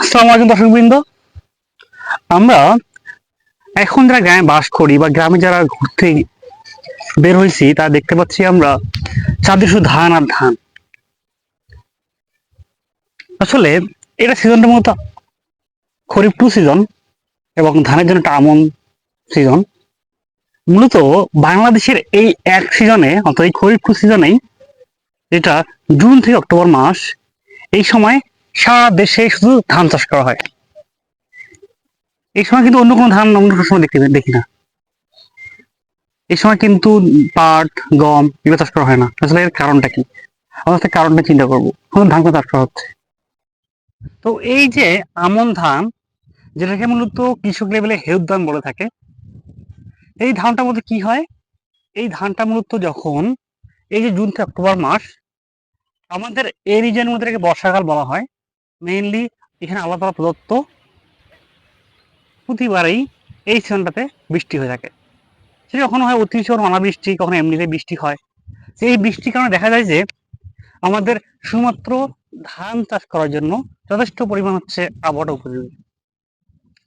আসসালামু আলাইকুম দর্শকবৃন্দ আমরা এখন যারা গ্রামে বাস করি বা গ্রামে যারা ঘুরতে বের হয়েছি, তা দেখতে পাচ্ছি আমরা চাঁদে শুধু ধান আর ধান। আসলে এটা সিজনটা মূলত খরিফ টু সিজন এবং ধানের জন্য একটা আমন সিজন মূলত বাংলাদেশের এই এক সিজনে অর্থাৎ এই খরিফ টু সিজনেই যেটা জুন থেকে অক্টোবর মাস এই সময় সারা দেশে শুধু ধান চাষ করা হয়। এই সময় কিন্তু অন্য কোনো ধান অন্য কোনো সময় দেখতে দেখি না। এই সময় কিন্তু পাট, গম এগুলো চাষ করা হয় না। আসলে এর কারণটা কি? আমরা কারণটা চিন্তা করব। ধান চাষ করা হচ্ছে। তো এই যে আমন ধান, যেটাকে মূলত কৃষক লেভেলে হেলথ ধান বলে থাকে, এই ধানটার মধ্যে কি হয়? এই ধানটা মূলত যখন, এই যে জুন থেকে অক্টোবর মাস আমাদের এই রিজনের মধ্যে এটাকে বর্ষাকাল বলা হয়। মেইনলি এখানে আল্লাহ তালা প্রদত্ত প্রতিবারেই এই সিজনটাতে বৃষ্টি হয়ে থাকে। সেটা কখনো হয় অতিশয় অনাবৃষ্টি কখনো এমনিতে বৃষ্টি হয়। এই বৃষ্টির কারণে দেখা যায় যে আমাদের শুধুমাত্র ধান চাষ করার জন্য যথেষ্ট পরিমাণ হচ্ছে আবহাওয়াটা উপযোগী।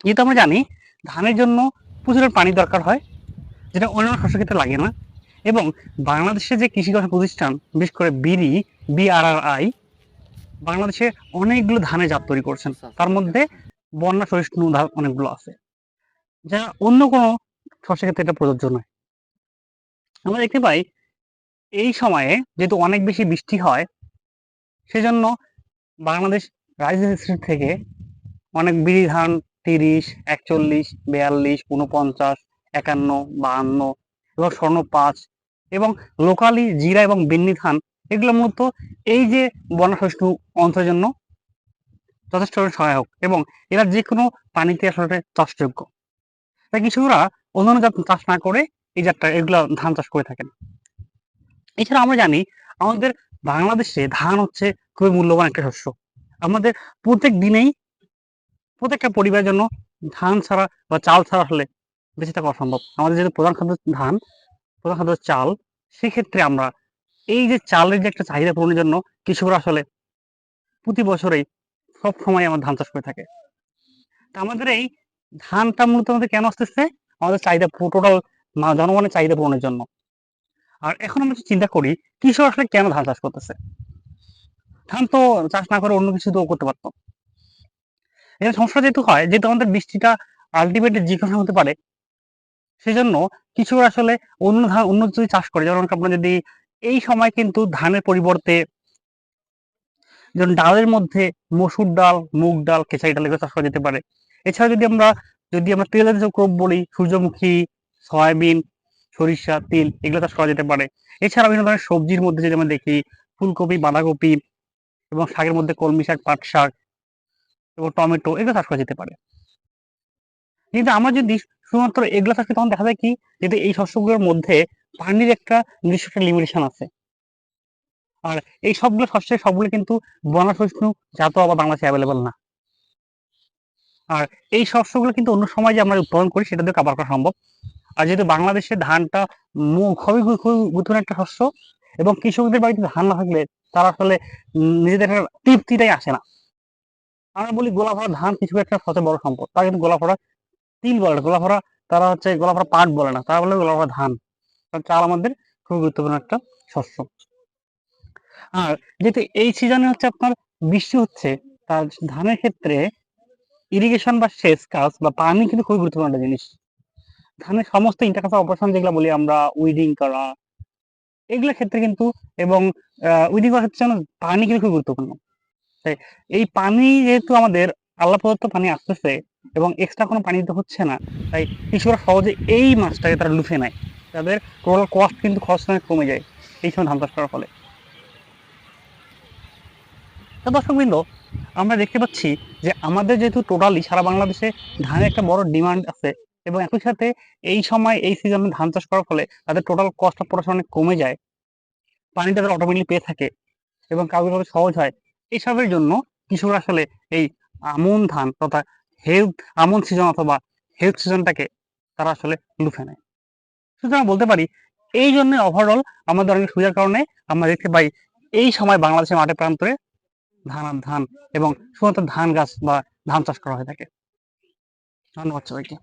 যেহেতু আমরা জানি ধানের জন্য প্রচুর পানি দরকার হয়, যেটা অন্যান্য শস্য ক্ষেত্রে লাগে না। এবং বাংলাদেশে যে কৃষি গবেষণা প্রতিষ্ঠান বিশেষ করে বিরি বিআরআরআই বাংলাদেশে অনেকগুলো ধানের জাত তৈরি করছেন। তার মধ্যে বন্যা সহিষ্ণু ধান অনেকগুলো আছে। যা অন্য কোনো শস্যের ক্ষেত্রে এটা প্রযোজ্য নয়। আমরা দেখতে পাই এই সময়ে যেহেতু অনেক বেশি বৃষ্টি হয় সেজন্য বাংলাদেশ রাইস ইনস্টিটিউট থেকে অনেক বিড়ি ধান তিরিশ একচল্লিশ বিয়াল্লিশ উনপঞ্চাশ একান্ন বাহান্ন এবং স্বর্ণ পাঁচ এবং লোকালি জিরা এবং বিন্নি ধান, এগুলো মূলত এই যে বন্যা সহিষ্ণু অঞ্চলের জন্য যথেষ্ট সহায়ক এবং এরা যে কোনো পানিতে আসলে চাষযোগ্য। তাই কৃষকরা অন্যান্য জাত চাষ না করে এই জাতটা, এগুলো ধান চাষ করে থাকেন। এছাড়া আমরা জানি আমাদের বাংলাদেশে ধান হচ্ছে খুবই মূল্যবান একটা শস্য। আমাদের প্রত্যেক দিনেই প্রত্যেকটা পরিবারের জন্য ধান ছাড়া বা চাল ছাড়া হলে বেঁচে থাকা অসম্ভব। আমাদের যেহেতু প্রধান খাদ্য ধান প্রধান খাদ্য চাল। সেক্ষেত্রে আমরা এই যে চালের যে একটা চাহিদা পূরণের জন্য কৃষকরা আসলে প্রতি বছরেই সব সময় আমার ধান চাষ করে থাকে। তা আমাদের এই ধানটা মূলত আমাদের কেন আসতেছে? আমাদের চাহিদা টোটাল জনগণের চাহিদা পূরণের জন্য। আর এখন আমরা চিন্তা করি, কৃষক আসলে কেন ধান চাষ করতেছে? ধান তো চাষ না করে অন্য কিছু তো করতে পারতো। এটা সমস্যা যেহেতু হয়, যেহেতু আমাদের বৃষ্টিটা আলটিমেটলি যে কোনো হতে পারে সেজন্য কিছু আসলে অন্য ধান, অন্য যদি চাষ করে, যেমন আপনার যদি এই সময় কিন্তু ধানের পরিবর্তে যেমন ডালের মধ্যে মসুর ডাল, মুগ ডাল খেসারি ডাল এগুলো চাষ করা যেতে পারে। এছাড়া যদি আমরা যদি আমরা তেল জাতীয় ক্রপ বলি, সূর্যমুখী, সয়াবিন, সরিষা, তিল এগুলো চাষ করা যেতে পারে। এছাড়া বিভিন্ন ধরনের সবজির মধ্যে যদি আমরা দেখি, ফুলকপি, বাঁধাকপি এবং শাকের মধ্যে কলমি শাক, পাট শাক এবং টমেটো এগুলো চাষ করা যেতে পারে। কিন্তু আমরা যদি শুধুমাত্র এগুলো করি তখন দেখা যায় কি যদি এই শস্যগুলোর মধ্যে পানির একটা নির্দিষ্ট একটা লিমিটেশন আছে। আর এই সবগুলো শস্যের সবগুলো কিন্তু বনা সহিষ্ণু জাত আবার বাংলাদেশে অ্যাভেলেবল না। আর এই শস্যগুলো কিন্তু অন্য সময় যে আমরা উৎপাদন করি, সেটা দিয়ে কাবার করা সম্ভব। আর যেহেতু বাংলাদেশে ধানটা খুবই খুবই গুরুত্বপূর্ণ একটা শস্য, এবং কৃষকদের বাড়িতে ধান না থাকলে তারা আসলে নিজেদের তৃপ্তিটাই আসে না। আমরা বলি গোলাভরা ধান কিছু একটা সবচেয়ে বড় সম্পদ, তারা কিন্তু গোলাভরা তিল বলে না গোলাভরা তারা হচ্ছে গোলাফরা পাট বলে না, তারা বলে গোলাফরা ধান। চাল আমাদের খুবই গুরুত্বপূর্ণ একটা শস্য। আর যেহেতু এই সিজনে হচ্ছে আপনার বৃষ্টি হচ্ছে, তার ধানের ক্ষেত্রে ইরিগেশন বা সেচ কাজ বা পানি কিন্তু খুবই গুরুত্বপূর্ণ একটা জিনিস। ধানের সমস্ত ইন্টারকালচার অপারেশন যেগুলো বলি আমরা উইডিং করা এগুলোর ক্ষেত্রে কিন্তু এবং উইডিং করার ক্ষেত্রে পানি কিন্তু খুব গুরুত্বপূর্ণ। এই পানি যেহেতু আমাদের আল্লাহ প্রদত্ত পানি আসতেছে এবং এক্সট্রা কোনো পানি দিতে হচ্ছে না। তাই কৃষকরা সহজে এই মাছটাকে তারা লুফে নেয়। তাদের টোটাল কস্ট কিন্তু খরচ কমে যায়। এই সময় ধান চাষ করার ফলে। তো দর্শকবৃন্দ আমরা দেখতে পাচ্ছি যে আমাদের যেহেতু টোটালি সারা বাংলাদেশে ধানের একটা বড় ডিমান্ড আছে এবং একই সাথে এই সময় এই সিজনে ধান চাষ করার ফলে তাদের টোটাল কস্ট অফ প্রোডাকশন অনেক কমে যায়। পানিটা তাদের অটোমেটিকলি পেয়ে থাকে এবং কাগজভাবে সহজ হয়। এইসবের জন্য কৃষকরা আসলে এই আমন ধান তথা হেলথ আমন সিজন অথবা হেলথ সিজনটাকে তারা আসলে লুফে নেয়। সুতরাং বলতে পারি, এই জন্য ওভারঅল আমাদের অনেক সুবিধার কারণে আমরা দেখতে পাই, এই সময় বাংলাদেশের মাঠে প্রান্তরে ধান আর ধান এবং শুধুমাত্র ধান গাছ বা ধান চাষ করা হয়ে থাকে। ধন্যবাদ সবাইকে।